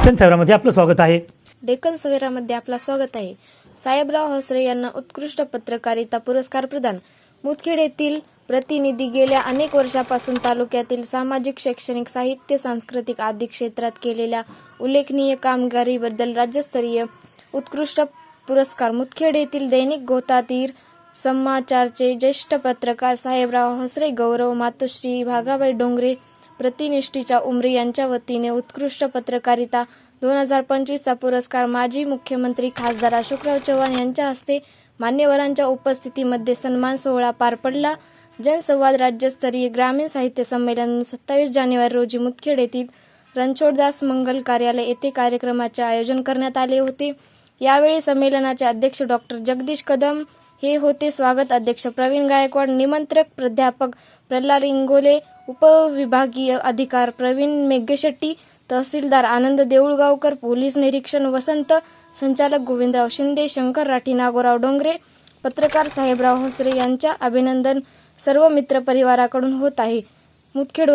डेक्कन सवेरामध्ये आपलं स्वागत आहे. डेक्कन सवेरामध्ये आपला स्वागत आहे. साहेबराव हसरे यांना उत्कृष्ट पत्रकारिता पुरस्कार प्रदान. मुदखेड येथील प्रतिनिधी गेल्या अनेक वर्षापासून तालुक्यातील सामाजिक शैक्षणिक साहित्य सांस्कृतिक आदी क्षेत्रात केलेल्या उल्लेखनीय कामगिरीबद्दल राज्यस्तरीय उत्कृष्ट पुरस्कार मुदखेड येथील दैनिक गोतातीर समाचारचे ज्येष्ठ पत्रकार साहेबराव हसरे गौरव मातोश्री भागाबाई डोंगरे प्रतिनिष्ठीच्या उमरी यांच्या वतीने उत्कृष्ट पत्रकारिता दोन हजार पंचवीसचा पुरस्कार माजी मुख्यमंत्री खासदार अशोकराव चव्हाण यांच्या हस्ते मान्यवरांच्या उपस्थितीमध्ये सन्मान सोहळा पार पडला. जनसंवाद राज्यस्तरीय ग्रामीण साहित्य संमेलन सत्तावीस जानेवारी रोजी मुदखेड येथील रणछोडदास मंगल कार्यालय येथे कार्यक्रमाचे आयोजन करण्यात आले होते. यावेळी संमेलनाचे अध्यक्ष डॉक्टर जगदीश कदम हे होते स्वागत अध्यक्ष प्रवीण गायकवाड निमंत्रक प्राध्यापक प्रल्हाद इंगोले उपविभागीय अधिकार प्रवीण मेघशेट्टी तहसीलदार आनंद देऊळगावकर पोलीस निरीक्षण वसंत संचालक गोविंदराव शिंदे शंकर राठी नागोराव डोंगरे पत्रकार साहेबराव हसरे यांच्या अभिनंदन सर्व मित्र परिवाराकडून होत आहे. मुदखेड